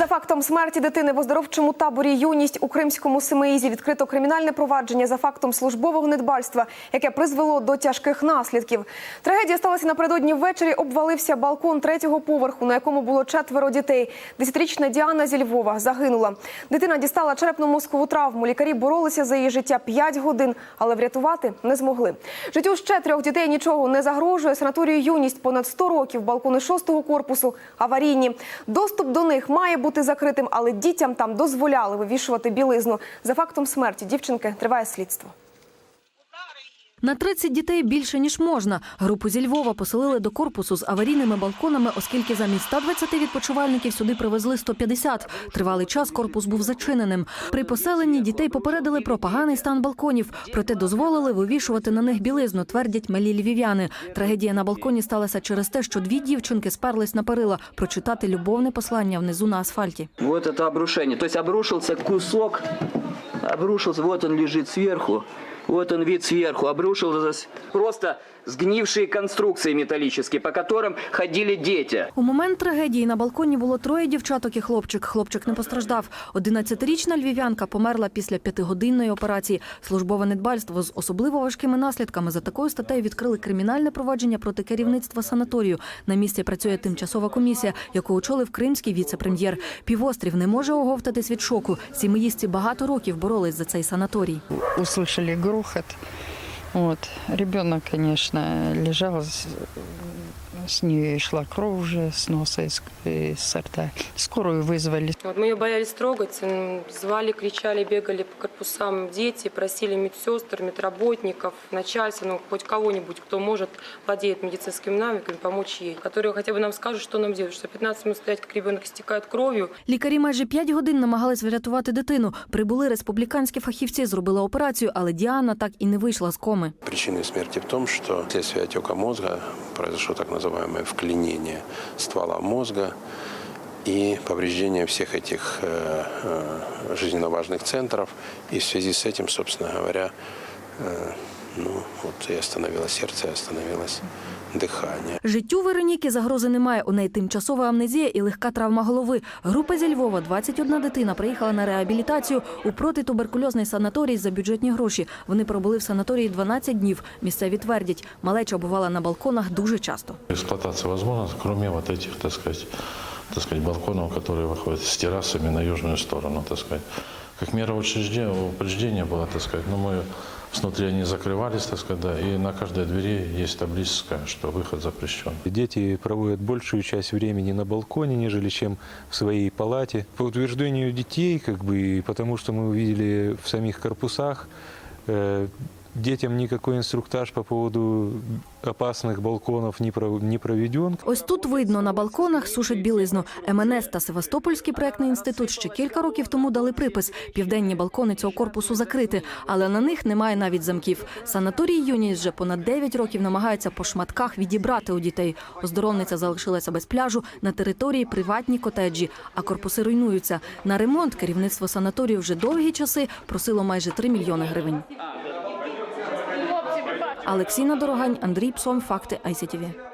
За фактом смерті дитини в оздоровчому таборі юність у кримському Семеїзі відкрито кримінальне провадження за фактом службового недбальства, яке призвело до тяжких наслідків. Трагедія сталася напередодні ввечері. Обвалився балкон третього поверху, на якому було четверо дітей. Десятирічна Діана зі Львова загинула. Дитина дістала черепно-мозкову травму. Лікарі боролися за її життя 5 годин, але врятувати не змогли. Життю ще трьох дітей нічого не загрожує. Санаторію юність понад 100 років. Балкони шостого корпусу аварійні. Доступ до них має бути закритим, але дітям там дозволяли вивішувати білизну. За фактом смерті дівчинки триває слідство. На 30 дітей більше ніж можна. Групу зі Львова поселили до корпусу з аварійними балконами, оскільки замість 120 відпочивальників сюди привезли 150. Тривалий час корпус був зачиненим. При поселенні дітей попередили про поганий стан балконів, проте дозволили вивішувати на них білизну, твердять малі львів'яни. Трагедія на балконі сталася через те, що дві дівчинки сперлись на перила прочитати любовне послання внизу на асфальті. Вот это обрушение. То есть обрушился кусок, обрушился, вот он лежит сверху, вот он вид сверху, обрушился просто сгнившие конструкции металлические, по которым ходили дети. У момент трагедії на балконі було троє дівчаток і хлопчик. Хлопчик не постраждав. 11-річна львів'янка померла після п'ятигодинної операції. Службове недбальство з особливо важкими наслідками. За такою статтею відкрили кримінальне провадження проти керівництва санаторію. На місці працює тимчасова комісія, яку очолив кримський віце-прем'єр. Півострів не може оговтатись від шоку. Сімиїстці багато років боролись за цей санаторій. услышали грохот. Вот. Ребенок, конечно, лежал, с, с нее шла кровь уже с носа, из, из рта. Скорую вызвали. Вот мы ее боялись трогать, м, звали, кричали, бегали по корпусам дети, просили медсестр, медработников, начальство, ну хоть кого-нибудь, кто может, владеет медицинскими навыками, помочь ей, которые хотя бы нам скажут, что нам делать, что 15 минут стоять, как ребенок истекает кровью, Лікарі майже 5 годин намагались врятувати дитину. Прибули республіканські фахівці, зробили операцію, але Діана так і не вийшла з коми. Причиной смерти в том, что вследствие отека мозга произошло так называемое вклинение ствола мозга и повреждение всех этих э, э, жизненно важных центров. И в связи с этим, собственно говоря, э, ну, вот и остановилось сердце, и остановилось дыхание. Життю Вероніки загрози немає. У неї тимчасова амнезія і легка травма голови. Група зі Львова, 21 дитина, приїхала на реабілітацію у протитуберкульозний санаторій за бюджетні гроші. Вони пробули в санаторії 12 днів. Місцеві твердять, малеча бувала на балконах дуже часто. Эксплуатация возможна, кроме вот этих, так сказать, так сказать, балконов, которые выходят с террасами на южную сторону, так сказать. Как мера учреждения, упреждения было, так сказать, но мы внутри они закрывались, так сказать, да, и на каждой двери есть табличка, что выход запрещен. Дети проводят большую часть времени на балконе, нежели чем в своей палате. По утверждению детей, как бы, и потому что мы увидели в самих корпусах, э, детям никакой инструктаж по поводу опасных балконов не проведен. Ось тут видно на балконах сушать білизну. МНС та Севастопольський проектний інститут ще кілька років тому дали припис. Південні балкони цього корпусу закрити, але на них немає навіть замків. Санаторій юність вже понад 9 років намагається по шматках відібрати у дітей. Оздоровниця залишилася без пляжу на території приватні котеджі, а корпуси руйнуються. На ремонт керівництво санаторію вже довгі часи просило майже 3 мільйони гривень. Алексіна Дорогань, Андрій Псом, факти ICTV.